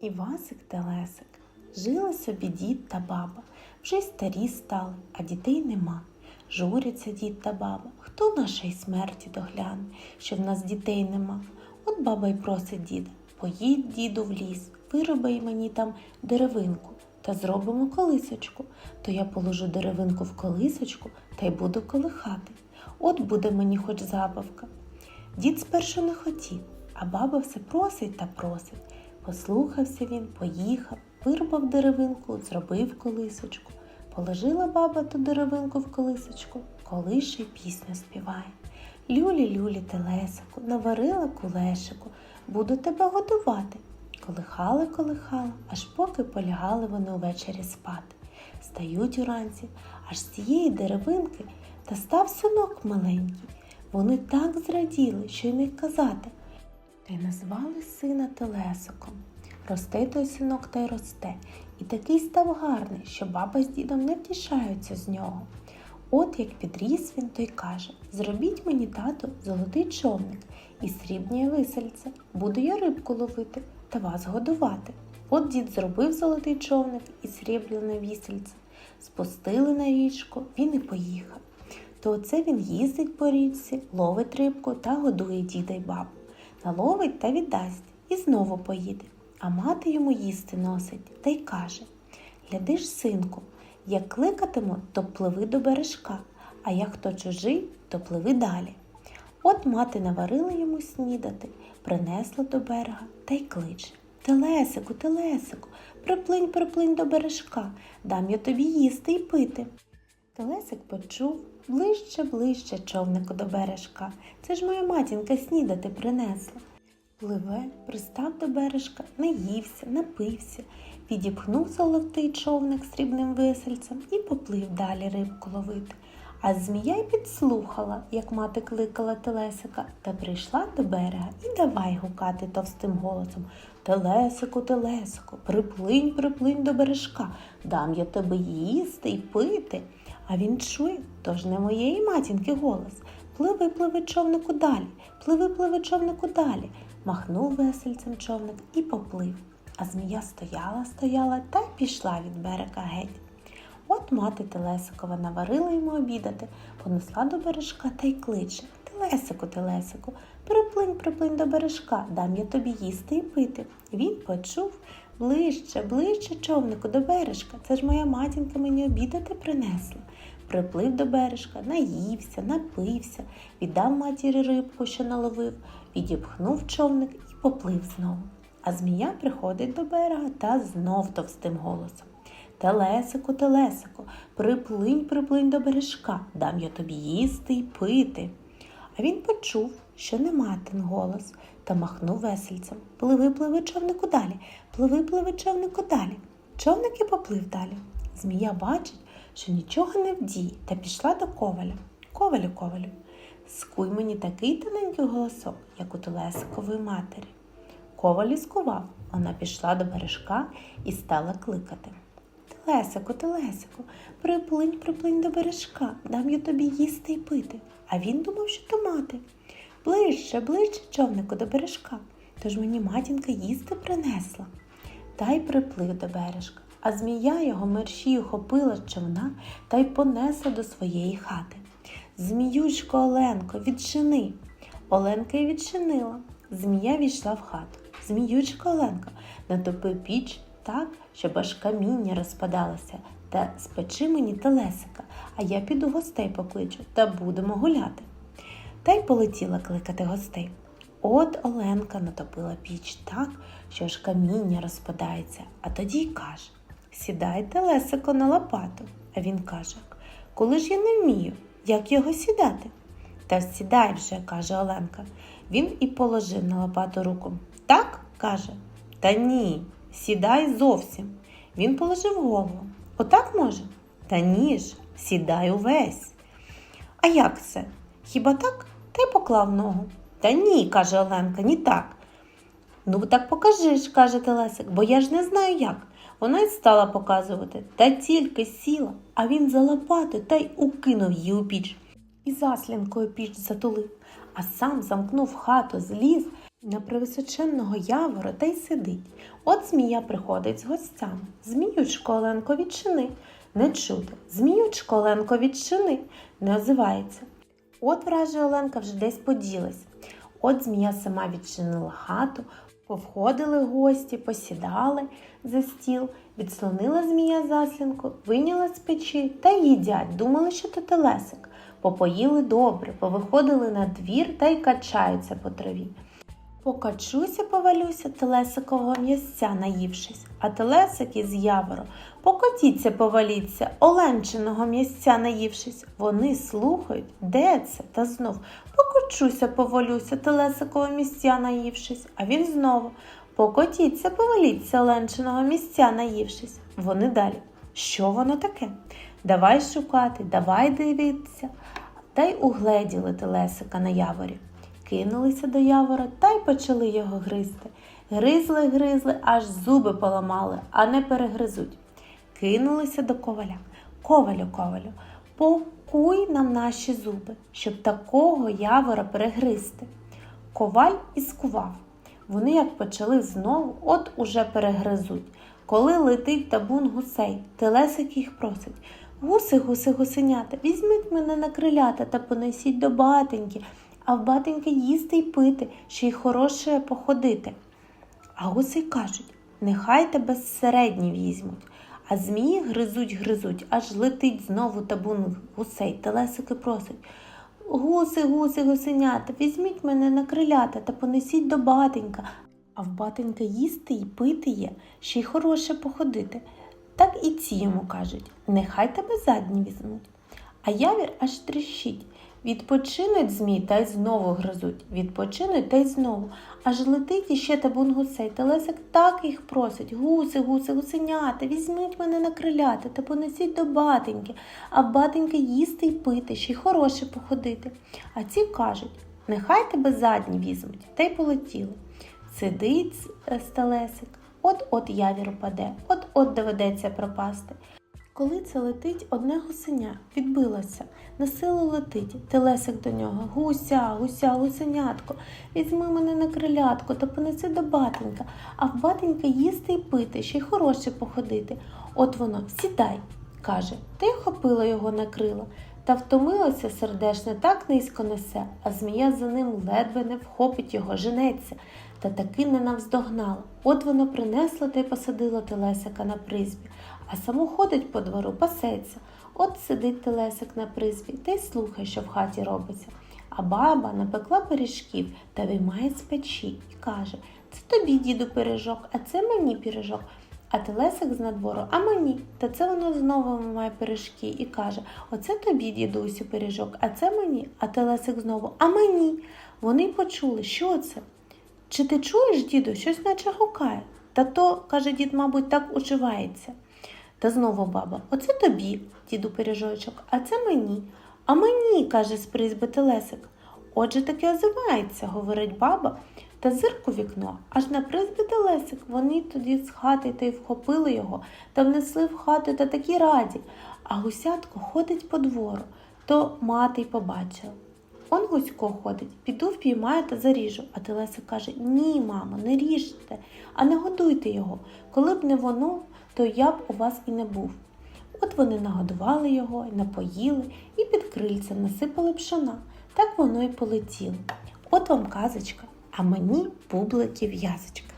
Івасик та Лесик. Жили собі дід та баба. Вже й старі стали, а дітей нема. Журяться дід та баба. Хто нашої смерті догляне, що в нас дітей нема? От баба й просить діда, поїдь, діду, в ліс, вироби мені там деревинку та зробимо колисочку. То я положу деревинку в колисочку та й буду колихати. От буде мені хоч забавка. Дід спершу не хотів, а баба все просить та просить. Послухався він, поїхав, вирубав деревинку, зробив колисочку. Положила баба ту деревинку в колисочку, колише й пісню співає. Люлі, люлі, телесику, наварила кулешику, буду тебе годувати. Колихали, колихала, аж поки полягали вони увечері спати. Стають уранці, аж з цієї деревинки та став синок маленький. Вони так зраділи, що й не казати. Та й назвали сина Телесиком. Росте той синок та й росте, і такий став гарний, що баба з дідом не втішаються з нього. От як підріс він, то й каже Зробіть мені, тату, золотий човник і срібні висельце. Буду я рибку ловити та вас годувати. От дід зробив золотий човник і срібляне вісельце. Спустили на річку, він і поїхав. То оце він їздить по річці, ловить рибку та годує діда й бабу. Наловить та віддасть і знову поїде. А мати йому їсти носить та й каже Гляди ж, синку, як кликатиму, то пливи до бережка, а як хто чужий, то пливи далі. От мати наварила йому снідати, принесла до берега та й кличе. Телесику, телесику, приплинь, приплинь до бережка, дам я тобі їсти й пити. Телесик почув ближче, ближче човнику до бережка. Це ж моя матінка снідати принесла. Пливе, пристав до бережка, наївся, напився, відіпхнув золотий човник срібним висельцем і поплив далі рибку ловити. А змія й підслухала, як мати кликала Телесика, та прийшла до берега і давай гукати товстим голосом Телесику, Телесику, приплинь, приплинь до бережка, дам я тебе їсти й пити. А він чує, тож не моєї матінки голос. Пливи, пливи човнику далі, пливи, пливи човнику далі. Махнув весельцем човник і поплив. А змія стояла, стояла та й пішла від берега геть. От мати Телесикова наварила йому обідати, понесла до бережка та й кличе Телесику, Телесику, приплинь, приплинь до бережка, дам я тобі їсти і пити. Він почув ближче, ближче човнику до бережка. Це ж моя матінка мені обідати принесла. Приплив до бережка, наївся, напився, віддав матері рибку, що наловив, відіпхнув човник і поплив знову. А змія приходить до берега та знов товстим голосом. Телесику, телесику, приплинь, приплинь до бережка, дам я тобі їсти й пити. А він почув, що не матин голос, та махнув весельцем. Пливи, пливи, човнику далі, пливи, пливи, човнику далі. Човник і поплив далі. Змія бачить, що нічого не вдіє, та пішла до коваля. Ковалю, ковалю, скуй мені такий тоненький голосок, як у Телесикової матері. Коваль скував, вона пішла до бережка і стала кликати. Телесику, телесику, приплинь, приплинь до бережка, дам я тобі їсти й пити. А він думав, що то мати. Ближче, ближче, човнику, до бережка. Тож мені матінка їсти принесла. Та й приплив до бережка, а змія його мерщію хопила з човна та й понесла до своєї хати. Зміючко Оленко, відчини. Оленка й відчинила. Змія війшла в хату. Зміючка Оленко, натопи піч так, щоб аж каміння розпадалося, та спечи мені телесика, а я піду гостей покличу та будемо гуляти. Та й полетіла кликати гостей. От Оленка натопила піч так, що аж каміння розпадається, а тоді й каже Сідайте Лесико на лопату. А він каже Коли ж я не вмію, як його сідати? Та сідай вже, каже Оленка. Він і положив на лопату руку. Так, каже. Та ні, сідай зовсім. Він положив голову. Отак може? Та ні ж, сідай увесь. А як це? Хіба так? Та й поклав ногу. Та ні, каже Оленка, ні так. Ну, так покажи ж, каже Телесик, бо я ж не знаю як. Вона й стала показувати, та тільки сіла, а він за лопату та й укинув її у піч. І заслінкою піч затулив, а сам замкнув хату, зліз, На привисоченного явора та й сидить. От змія приходить з гостями. Зміючко Оленко відчини. Не чути. Зміючко Оленко відчини. Не озивається. От враже Оленка вже десь поділась. От змія сама відчинила хату, повходили гості, посідали за стіл, відслонила змія заслінку, виняла з печі та їдять. Думали, що то телесик. Попоїли добре, повиходили на двір та й качаються по траві. Покачуся, повалюся, телесикового м'ясця наївшись, а телесик із явору покотіться, поваліться, оленчиного м'ясця наївшись. Вони слухають, де це, та знов покочуся, повалюся, телесикового місця наївшись, а він знову покотіться, поваліться, оленчиного місця наївшись. Вони далі. Що воно таке? Давай шукати, давай дивитися. Та й угледіли телесика на яворі кинулися до явора та й почали його гризти. Гризли, гризли, аж зуби поламали, а не перегризуть. Кинулися до коваля. Ковалю, ковалю, покуй нам наші зуби, щоб такого явора перегризти. Коваль і скував. Вони як почали знову, от уже перегризуть. Коли летить табун гусей, телесик їх просить. Гуси, гуси, гусенята, візьміть мене на крилята та понесіть до батеньки, а в батеньки їсти й пити, ще й хороше походити. А гуси кажуть, нехай тебе середні візьмуть. А змії гризуть, гризуть, аж летить знову табун гусей, телесики просить. Гуси, гуси, гусенята, візьміть мене на крилята та понесіть до батенька, а в батенька їсти й пити є, ще й хороше походити. Так і ці йому кажуть, нехай тебе задні візьмуть. А явір аж тріщить. Відпочинуть змій та й знову гризуть, відпочинуть та й знову. Аж летить іще табун гусей. Телесик так їх просить. Гуси, гуси, гусенята, візьміть мене на крилята та понесіть до батеньки, а батеньки їсти й пити, ще й хороше походити. А ці кажуть, нехай тебе задні візьмуть, та й полетіли. Сидить стелесик, от-от явір упаде, от-от доведеться пропасти. Коли це летить, одне гусеня відбилося, на силу летить, телесик до нього. Гуся, гуся, гусенятко, візьми мене на крилятко та понеси до батенька, а в батенька їсти й пити, ще й хороше походити. От воно, сідай, каже, та й хопила його на крила. Та втомилося сердешне, так низько несе, а змія за ним ледве не вхопить його, женеться, та таки не навздогнала. От вона принесла та й посадила телесика на призбі, а саму ходить по двору, пасеться. От сидить телесик на призбі та й слухає, що в хаті робиться. А баба напекла пиріжків та виймає з печі і каже Це тобі, діду, пиріжок, а це мені пиріжок. А телесик з надвору, а мені. Та це воно знову має пиріжки і каже: Оце тобі, дідусю, пиріжок, а це мені. А телесик знову, а мені. Вони почули, що це? Чи ти чуєш, діду, щось наче гукає? Та то, каже дід, мабуть, так уживається. Та знову баба, оце тобі, діду пиріжочок, а це мені. А мені, каже з призьби телесик. Отже таки озивається, говорить баба, та зирку вікно, аж на призбі телесик. Вони тоді з хати та й вхопили його та внесли в хату та такі раді. А гусятко ходить по двору, то мати й побачила. Он гусько ходить, піду впіймаю та заріжу. А Телесик каже: Ні, мамо, не ріжте, а не годуйте його. Коли б не воно, то я б у вас і не був. От вони нагодували його, напоїли і під крильцем насипали пшона. Так воно й полетіло. От вам казочка, а мені бублики в'язочка.